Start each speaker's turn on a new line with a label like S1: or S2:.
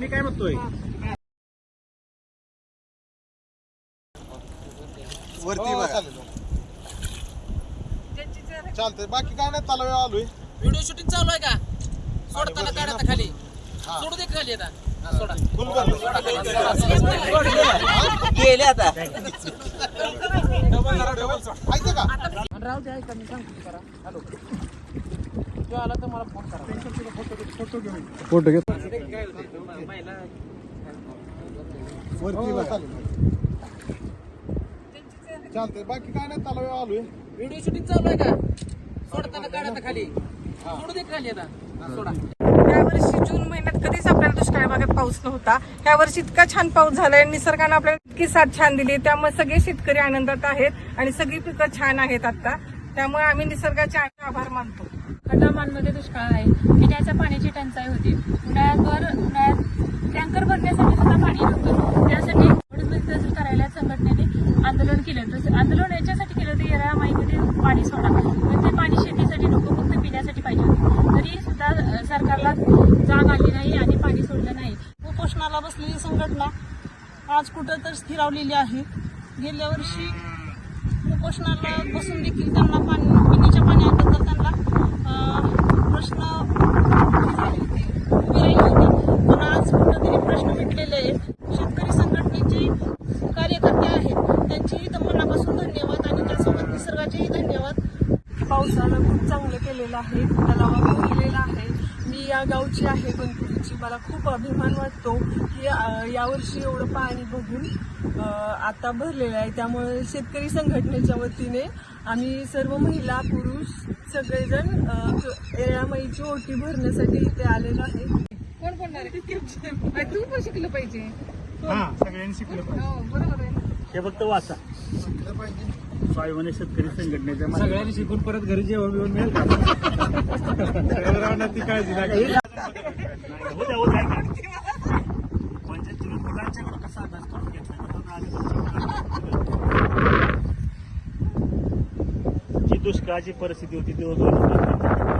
S1: मी काय म्हणतोय?
S2: वरती बघा. चालतंय. बाकी काय नाही तलाव आलोय.
S3: व्हिडिओ शूटिंग चालू आहे का? सोडताना काढा आता खाली. सोडू दे खाली आता. हा, सोडा.
S2: फुल भरलं.
S4: गेले आता.
S2: ऐकतं का?
S3: राहू दे ऐका मी सांगतो करा हॅलो. जो आला तर मला फोन करा.
S2: फोटो वरती बघा चालतंय. बाकी काय नाही तलाव आलोय.
S3: व्हिडिओ शूटिंग चालू आहे का? सोडताना काढा आता खाली. सोडू दे खाली आता. हा, सोडा.
S5: या वर्षी जून महिन्यात कधीच आपल्याला दुष्काळी भागात पाऊस नव्हता. या वर्षी इतका छान पाऊस झालाय. निसर्गानं आपल्याला इतकी साथ छान दिली. त्यामुळे सगळे शेतकरी आनंदात आहेत आणि सगळी पिकं छान आहेत आता. त्यामुळे आम्ही निसर्गाचे आभार मानतो.
S6: कटामानमध्ये दुष्काळ आहे. पिण्याच्या पाण्याची टंचाई होती. उन्हाळ्यावर उन्हाळ्यात टँकर भरण्यासाठी सुद्धा पाणी नव्हतं. त्यासाठी तहसील कार्यालयात संघटनेने आंदोलन केलं. तसं आंदोलन याच्यासाठी केलं होतं येरा माईमध्ये पाणी सोडा. पण ते पाणी शेतीसाठी नको फक्त पिण्यासाठी पाहिजे होते. तरी सुद्धा सरकारला जाग आली नाही आणि पाणी सोडलं नाही.
S7: उपोषणाला बसलेली संघटना आज कुठं तर स्थिरावलेली आहे. गेल्या वर्षी उपोषणाला बसून देखील त्यांना पाणी पिण्याच्या पाण्याबद्दल त्यांना प्रश्न उभे राहिले होते. पण आज कुठंतरी प्रश्न मिटलेले आहेत. शेतकरी संघटनेचे कार्यकर्ते आहेत. त्यांचेही तर मनापासून धन्यवाद आणि त्यासोबत निसर्गाचेही धन्यवाद.
S5: पावसानं खूप चांगलं केलेलं आहे. तलावा केलेला आहे. मी या गावची आहे गणपतीची. मला खूप अभिमान वाटतो की यावर्षी एवढं पाणी बघून आता भरलेलं आहे. त्यामुळे शेतकरी संघटनेच्या वतीने आम्ही सर्व महिला पुरुष सगळेजण येळामाईची ओटी भरण्यासाठी इथे आलेलो आहे.
S3: कोण आहे? तू पण शिकलं पाहिजे.
S1: हा सगळ्यांनी शिकलं पाहिजे.
S3: हो बरोबर आहे.
S1: हे फक्त वाचा. स्वाभिमानी शेतकरी संघटनेच्या सगळ्यांनी शिकून परत घरी जेवण बिवण मिळेल का? ती काळजी लागेल. दुष्काळाची परिस्थिती होती ती दोन